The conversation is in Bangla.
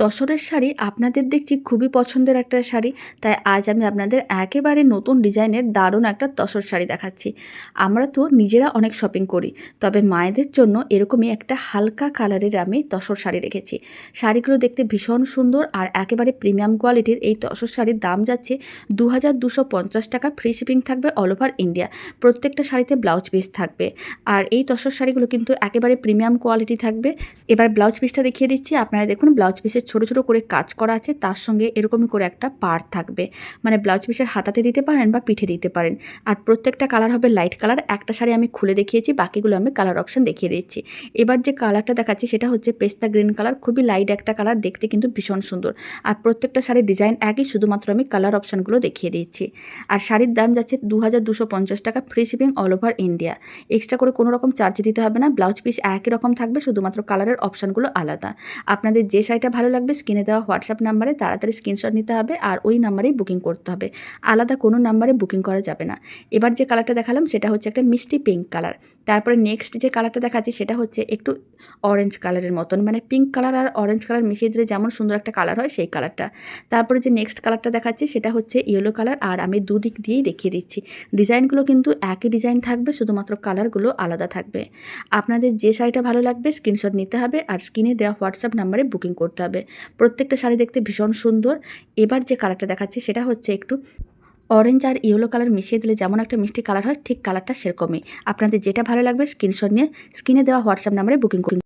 তসরের শাড়ি আপনাদের দেখছি খুবই পছন্দের একটা শাড়ি, তাই আজ আমি আপনাদের একেবারে নতুন ডিজাইনের দারুণ একটা তসর শাড়ি দেখাচ্ছি। আমরা তো নিজেরা অনেক শপিং করি, তবে মায়েদের জন্য এরকমই একটা হালকা কালারের আমি তসর শাড়ি রেখেছি। শাড়িগুলো দেখতে ভীষণ সুন্দর আর একেবারে প্রিমিয়াম কোয়ালিটির এই তসর শাড়ির দাম যাচ্ছে দু হাজার টাকা। ফ্রি শিপিং থাকবে অল ওভার ইন্ডিয়া প্রত্যেকটা শাড়িতে ব্লাউজ পিস থাকবে। আর এই তসর শাড়িগুলো কিন্তু একেবারে প্রিমিয়াম কোয়ালিটি থাকবে। এবার ব্লাউজ পিসটা দেখিয়ে দিচ্ছি। আপনারা দেখুন ব্লাউজ পিসের ছোট ছোট করে কাজ করা আছে, তার সঙ্গে এরকমই করে একটা পার থাকবে। মানে ব্লাউজ পিসের হাতাতে দিতে পারেন বা পিঠে দিতে পারেন। আর প্রত্যেকটা কালার হবে লাইট কালার একটা শাড়ি আমি খুলে দেখিয়েছি, বাকিগুলো আমি কালার অপশন দেখিয়ে দিচ্ছি। এবার যে কালারটা দেখাচ্ছি, সেটা হচ্ছে পেস্তা গ্রিন কালার খুবই লাইট একটা কালার দেখতে কিন্তু ভীষণ সুন্দর। আর প্রত্যেকটা শাড়ির ডিজাইন একই, শুধুমাত্র আমি কালার অপশানগুলো দেখিয়ে দিচ্ছি। আর শাড়ির দাম যাচ্ছে দু টাকা free shipping all over India extra করে কোনো রকম চার্জ দিতে হবে না, ব্লাউজ পিস একই রকম থাকবে, শুধুমাত্র কালারের অপশানগুলো আলাদা। আপনাদের যে শাড়িটা ভালো লাগবে স্ক্রিনে দেওয়া হোয়াটসঅ্যাপ নাম্বারে তাড়াতাড়ি স্ক্রিনশট নিতে হবে আর ওই নাম্বারেই বুকিং করতে হবে। আলাদা কোনো নাম্বারে বুকিং করা যাবে না। এবার যে কালারটা দেখালাম সেটা হচ্ছে একটা মিষ্টি পিঙ্ক কালার তারপরে নেক্সট যে কালারটা দেখাচ্ছি সেটা হচ্ছে একটু অরেঞ্জ কালারের মতন। মানে পিঙ্ক কালার আর অরেঞ্জ কালার মিশিয়ে দিলে যেমন সুন্দর একটা কালার হয় সেই কালারটা তারপরে যে নেক্সট কালারটা দেখাচ্ছি সেটা হচ্ছে ইয়েলো কালার আর আমি দুদিক দিয়েই দেখিয়ে দিচ্ছি। ডিজাইনগুলো কিন্তু একই ডিজাইন থাকবে, শুধুমাত্র কালারগুলো আলাদা থাকবে। আপনাদের যে শাড়িটা ভালো লাগবে স্ক্রিনশট নিতে হবে আর স্ক্রিনে দেওয়া হোয়াটসঅ্যাপ নাম্বারে বুকিং করতে হবে। প্রত্যেকটা শাড়ি দেখতে ভীষণ সুন্দর। এবার যে কালারটা দেখাচ্ছি সেটা হচ্ছে একটু অরেঞ্জ আর ইয়েলো কালার মিশিয়ে দিলে যেমন একটা মিষ্টি কালার হয়, ঠিক কালারটা সেরকমই। আপনাদের যেটা ভালো লাগবে স্ক্রিনশট নিয়ে স্ক্রিনে দেওয়া হোয়াটসঅ্যাপ নাম্বারে বুকিং করুন।